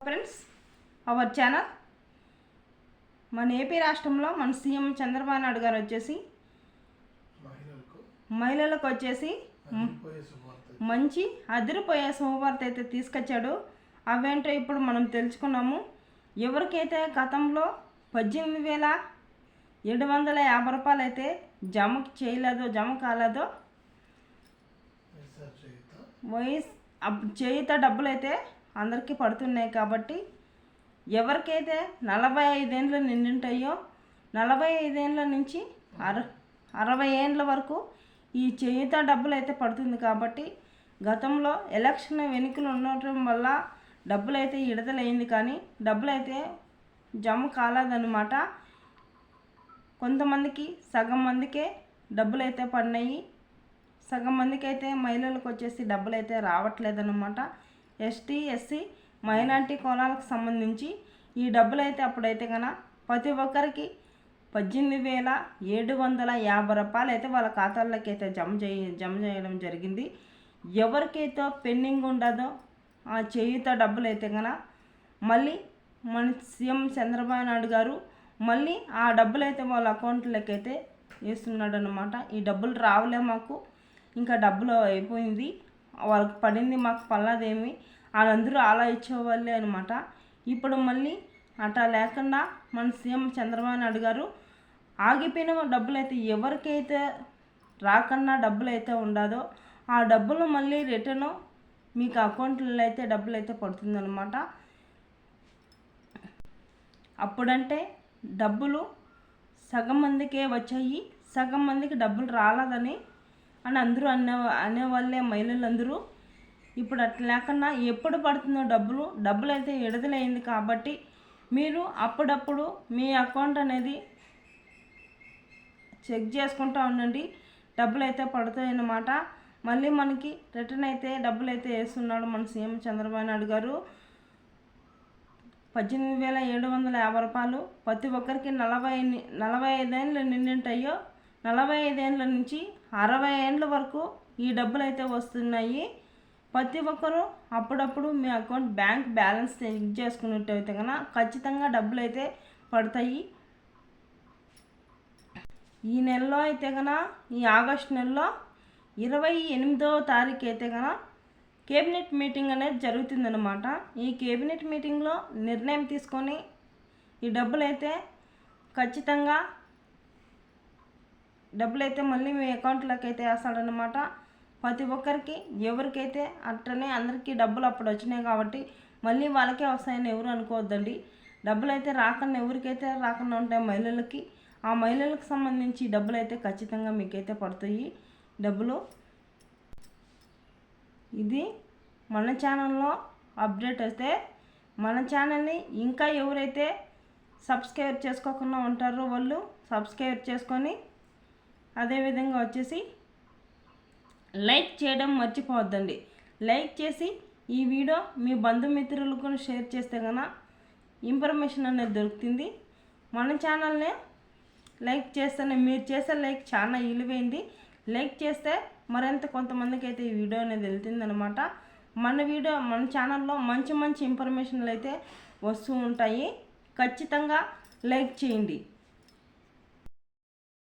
Friends our channel మన AP రాష్ట్రంలో మన సీఎం చంద్రబాబు నాయుడు గారు వచ్చేసి మహిళలకు వచ్చేసి మంచి అదిరిపోయే శుభవార్త అయితే తీసుకొచ్చాడు. అవేంటో ఇప్పుడు మనం తెలుసుకున్నాము. ఎవరికైతే గతంలో పద్దెనిమిది వేల ఏడు వందల యాభై రూపాయలు అయితే జమ చేయలేదో జమ కాలేదో వయస్ చేయుత. డబ్బులు అయితే అందరికీ పడుతున్నాయి కాబట్టి ఎవరికైతే నలభై ఐదేండ్లు నిండుంటాయో నలభై ఐదేండ్ల నుంచి అర అరవై ఏండ్ల వరకు ఈ చేయుత డబ్బులు అయితే పడుతుంది కాబట్టి గతంలో ఎలక్షన్ వెనుకలు ఉండటం వల్ల డబ్బులు అయితే విడుదలైంది కానీ డబ్బులు అయితే జమ కాలేదన్నమాట. కొంతమందికి సగం మందికే డబ్బులు అయితే పడినాయి. సగం మందికి అయితే మహిళలకు వచ్చేసి డబ్బులు అయితే రావట్లేదన్నమాట. ఎస్టీ ఎస్సీ మైనార్టీ కోణాలకు సంబంధించి ఈ డబ్బులు అయితే అప్పుడైతే కన ప్రతి ఒక్కరికి పద్దెనిమిది వేల ఏడు వందల యాభై రూపాయలు అయితే వాళ్ళ ఖాతాల్లోకి అయితే జమ చేయ జమ చేయడం జరిగింది. ఎవరికైతే పెండింగ్ ఉండదో ఆ చేయుత డబ్బులు అయితే కన మళ్ళీ మన సీఎం చంద్రబాబు నాయుడు గారు మళ్ళీ ఆ డబ్బులు అయితే వాళ్ళ అకౌంట్లోకి అయితే వేస్తున్నాడు అనమాట ఈ డబ్బులు రావలే మాకు. ఇంకా డబ్బులు అయిపోయింది. వాళ్ళకి పడింది మాకు పల్లదేమి వాళ్ళందరూ అలా ఇచ్చేవాళ్ళే అనమాట ఇప్పుడు మళ్ళీ అట్లా లేకుండా మన సీఎం చంద్రబాబు నాయుడు గారు ఆగిపోయిన డబ్బులు అయితే ఎవరికైతే రాకుండా డబ్బులు అయితే ఉండదో ఆ డబ్బులు మళ్ళీ రిటర్న్ మీకు అకౌంట్లో అయితే డబ్బులు అయితే పడుతుందన్నమాట. అప్పుడంటే డబ్బులు సగం మందికే వచ్చాయి సగం మందికి డబ్బులు రాలేదని అని అందరూ అనే అనేవాళ్ళే మహిళలందరూ. ఇప్పుడు అట్లా లేకుండా ఎప్పుడు పడుతుందో డబ్బులు డబ్బులు అయితే విడుదలైంది కాబట్టి మీరు అప్పుడప్పుడు మీ అకౌంట్ అనేది చెక్ చేసుకుంటూ ఉండండి. డబ్బులు అయితే పడతాయన్నమాట మళ్ళీ మనకి రిటర్న్ అయితే డబ్బులు అయితే వేస్తున్నాడు మన సీఎం చంద్రబాబు నాయుడు గారు. పద్దెనిమిది వేల ఏడు వందల యాభై రూపాయలు ప్రతి ఒక్కరికి నలభై నలభై ఐదేళ్ళు నిండింటాయో నలభై ఐదేండ్ల నుంచి అరవై ఏండ్ల వరకు ఈ డబ్బులు అయితే వస్తున్నాయి. ప్రతి ఒక్కరూ అప్పుడప్పుడు మీ అకౌంట్ బ్యాంక్ బ్యాలెన్స్ చెక్ చేసుకున్నట్టయితే కన్నా ఖచ్చితంగా డబ్బులు అయితే పడతాయి. ఈ నెలలో అయితే కన్నా ఈ ఆగస్ట్ నెలలో ఇరవై ఎనిమిదవ తారీఖు అయితే కన్నా కేబినెట్ మీటింగ్ అనేది జరుగుతుందన్నమాట. ఈ కేబినెట్ మీటింగ్లో నిర్ణయం తీసుకొని ఈ డబ్బులు అయితే ఖచ్చితంగా డబ్బులు అయితే మళ్ళీ మీ అకౌంట్లోకి అయితే వేస్తాడనమాట ప్రతి ఒక్కరికి ఎవరికైతే అట్లనే అందరికీ డబ్బులు అప్పుడు వచ్చినాయి కాబట్టి మళ్ళీ వాళ్ళకే వస్తాయని ఎవరు అనుకోవద్దండి. డబ్బులు అయితే రాకుండా ఎవరికైతే రాకుండా ఉంటాయి మహిళలకి ఆ మహిళలకు సంబంధించి డబ్బులు అయితే ఖచ్చితంగా మీకైతే పడతాయి డబ్బులు. ఇది మన ఛానల్లో అప్డేట్ అయితే మన ఛానల్ని ఇంకా ఎవరైతే సబ్స్క్రైబ్ చేసుకోకుండా ఉంటారో వాళ్ళు సబ్స్క్రైబ్ చేసుకొని అదేవిధంగా వచ్చేసి లైక్ చేయడం మర్చిపోవద్దండి. లైక్ చేసి ఈ వీడియో మీ బంధుమిత్రులకు షేర్ చేస్తే కనుక ఇన్ఫర్మేషన్ అనేది దొరుకుతుంది. మన ఛానల్ని లైక్ చేస్తేనే మీరు చేసే లైక్ చాలా విలువైంది లైక్ చేస్తే మరింత కొంతమందికి అయితే ఈ వీడియో అనేది వెళ్తుందనమాట మన వీడియో మన ఛానల్లో మంచి మంచి ఇన్ఫర్మేషన్లు అయితే వస్తూ ఉంటాయి. ఖచ్చితంగా లైక్ చేయండి.